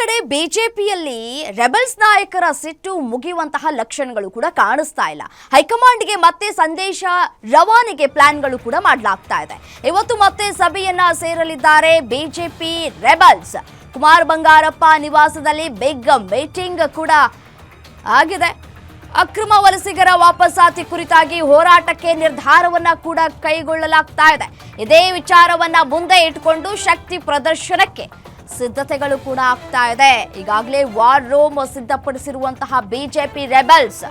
ಕಡೆ ಬಿಜೆಪಿಯಲ್ಲಿ ರೆಬಲ್ಸ್ ನಾಯಕರ ಸಿಟ್ಟು ಮುಗಿಯುವಂತಹ ಲಕ್ಷಣಗಳು ಕೂಡ ಕಾಣಿಸ್ತಾ ಇಲ್ಲ. ಹೈಕಮಾಂಡ್ಗೆ ಮತ್ತೆ ಸಂದೇಶ ರವಾನೆಗೆ ಪ್ಲಾನ್ಗಳು ಕೂಡ ಮಾಡಲಾಗ್ತಾ ಇದೆ. ಇವತ್ತು ಮತ್ತೆ ಸಭೆಯನ್ನ ಸೇರಲಿದ್ದಾರೆ ಬಿಜೆಪಿ ರೆಬಲ್ಸ್. ಕುಮಾರ್ ಬಂಗಾರಪ್ಪ ನಿವಾಸದಲ್ಲಿ ಬಿಗ್ ಮೀಟಿಂಗ್ ಕೂಡ ಆಗಿದೆ. ಅಕ್ರಮ ವಲಸಿಗರ ವಾಪಸಾತಿ ಕುರಿತಾಗಿ ಹೋರಾಟಕ್ಕೆ ನಿರ್ಧಾರವನ್ನ ಕೂಡ ಕೈಗೊಳ್ಳಲಾಗ್ತಾ ಇದೆ. ಇದೇ ವಿಚಾರವನ್ನ ಮುಂದೆ ಇಟ್ಕೊಂಡು ಶಕ್ತಿ ಪ್ರದರ್ಶನಕ್ಕೆ ಸಿದ್ಧತೆಗಳು ಕೂಡ ಆಗ್ತಾ ಇದೆ. ಈಗಾಗಲೇ ವಾರ್ ರೂಮ್ ಸಿದ್ಧಪಡಿಸಿರುವಂತಹ ಬಿಜೆಪಿ ರೆಬಲ್ಸ್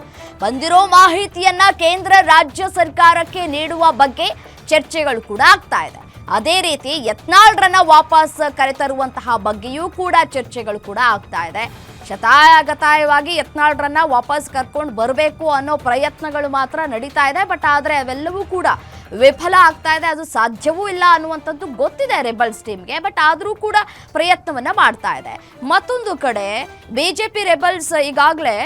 ಬಂದಿರೋ ಮಾಹಿತಿಯನ್ನ ಕೇಂದ್ರ ರಾಜ್ಯ ಸರ್ಕಾರಕ್ಕೆ ನೀಡುವ ಬಗ್ಗೆ ಚರ್ಚೆಗಳು ಕೂಡ ಆಗ್ತಾ ಇದೆ. ಅದೇ ರೀತಿ ಯತ್ನಾಳ್ರನ್ನ ವಾಪಸ್ ಕರೆತರುವಂತಹ ಬಗ್ಗೆಯೂ ಕೂಡ ಚರ್ಚೆಗಳು ಕೂಡ ಆಗ್ತಾ ಇದೆ. ಶತಾಯಗತಾಯವಾಗಿ ಯತ್ನಾಳ್ರನ್ನ ವಾಪಸ್ ಕರ್ಕೊಂಡು ಬರಬೇಕು ಅನ್ನೋ ಪ್ರಯತ್ನಗಳು ಮಾತ್ರ ನಡೀತಾ ಇದೆ, ಬಟ್ ಆದರೆ ಅವೆಲ್ಲವೂ ಕೂಡ ವಿಫಲ ಆಗ್ತಾ ಇದೆ. ಅದು ಸಾಧ್ಯವೂ ಇಲ್ಲ ಅನ್ನುವಂಥದ್ದು ಗೊತ್ತಿದೆ ರೆಬಲ್ಸ್ ಟೀಮ್ಗೆ, ಬಟ್ ಆದರೂ ಕೂಡ ಪ್ರಯತ್ನವನ್ನು ಮಾಡ್ತಾ ಇದೆ. ಮತ್ತೊಂದು ಕಡೆ ಬಿಜೆಪಿ ರೆಬಲ್ಸ್ ಈಗಾಗಲೇ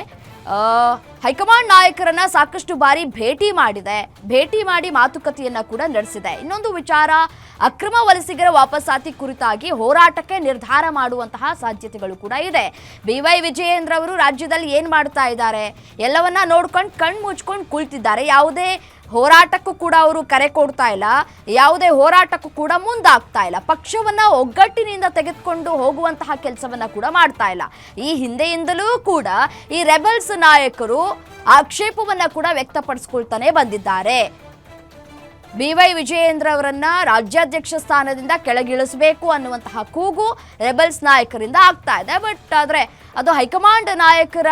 ಹೈಕಮಾಂಡ್ ನಾಯಕರನ್ನ ಸಾಕಷ್ಟು ಬಾರಿ ಭೇಟಿ ಮಾಡಿದೆ. ಭೇಟಿ ಮಾಡಿ ಮಾತುಕತೆಯನ್ನ ಕೂಡ ನಡೆಸಿದೆ. ಇನ್ನೊಂದು ವಿಚಾರ, ಅಕ್ರಮ ವಲಸಿಗರ ವಾಪಸಾತಿ ಕುರಿತಾಗಿ ಹೋರಾಟಕ್ಕೆ ನಿರ್ಧಾರ ಮಾಡುವಂತಹ ಸಾಧ್ಯತೆಗಳು ಕೂಡ ಇದೆ. ಬಿ ವೈ ವಿಜಯೇಂದ್ರ ಅವರು ರಾಜ್ಯದಲ್ಲಿ ಏನ್ ಮಾಡ್ತಾ ಇದ್ದಾರೆ? ಎಲ್ಲವನ್ನ ನೋಡ್ಕೊಂಡು ಕಣ್ಣು ಮುಚ್ಕೊಂಡು ಕುಳಿತಿದ್ದಾರೆ. ಯಾವುದೇ ಹೋರಾಟಕ್ಕೂ ಕೂಡ ಅವರು ಕರೆ ಕೊಡ್ತಾ ಇಲ್ಲ. ಯಾವುದೇ ಹೋರಾಟಕ್ಕೂ ಕೂಡ ಮುಂದಾಗ್ತಾ ಇಲ್ಲ. ಪಕ್ಷವನ್ನ ಒಗ್ಗಟ್ಟಿನಿಂದ ತೆಗೆದುಕೊಂಡು ಹೋಗುವಂತಹ ಕೆಲಸವನ್ನ ಕೂಡ ಮಾಡ್ತಾ ಇಲ್ಲ. ಈ ಹಿಂದೆಯಿಂದಲೂ ಕೂಡ ಈ ರೆಬಲ್ಸ್ ನಾಯಕರು ಆಕ್ಷೇಪವನ್ನ ಕೂಡ ವ್ಯಕ್ತಪಡಿಸ್ಕೊಳ್ತಾನೆ ಬಂದಿದ್ದಾರೆ. ಬಿ ವೈ ವಿಜಯೇಂದ್ರ ಅವರನ್ನ ರಾಜ್ಯಾಧ್ಯಕ್ಷ ಸ್ಥಾನದಿಂದ ಕೆಳಗಿಳಿಸಬೇಕು ಅನ್ನುವಂತಹ ಕೂಗು ರೆಬಲ್ಸ್ ನಾಯಕರಿಂದ ಆಗ್ತಾ ಇದೆ. ಬಟ್ ಆದರೆ ಅದು ಹೈಕಮಾಂಡ್ ನಾಯಕರ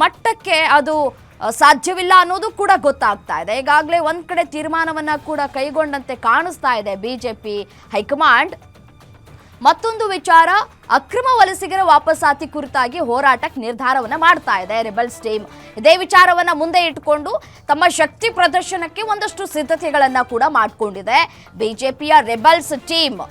ಮಟ್ಟಕ್ಕೆ ಅದು ಸಾಧ್ಯವಿಲ್ಲ ಅನ್ನೋದು ಕೂಡ ಗೊತ್ತಾಗ್ತಾ ಇದೆ. ಈಗಾಗಲೇ ಒಂದ್ ಕಡೆ ತೀರ್ಮಾನವನ್ನ ಕೂಡ ಕೈಗೊಂಡಂತೆ ಕಾಣಿಸ್ತಾ ಇದೆ ಬಿಜೆಪಿ ಹೈಕಮಾಂಡ್. ಮತ್ತೊಂದು ವಿಚಾರ, ಅಕ್ರಮ ವಲಸಿಗರ ವಾಪಸಾತಿ ಕುರಿತಾಗಿ ಹೋರಾಟಕ್ಕೆ ನಿರ್ಧಾರವನ್ನ ಮಾಡ್ತಾ ಇದೆ ರೆಬಲ್ಸ್ ಟೀಮ್. ಇದೇ ವಿಚಾರವನ್ನ ಮುಂದೆ ಇಟ್ಕೊಂಡು ತಮ್ಮ ಶಕ್ತಿ ಪ್ರದರ್ಶನಕ್ಕೆ ಒಂದಷ್ಟು ಸಿದ್ಧತೆಗಳನ್ನ ಕೂಡ ಮಾಡಿಕೊಂಡಿದೆ ಬಿಜೆಪಿಯ ರೆಬಲ್ಸ್ ಟೀಮ್.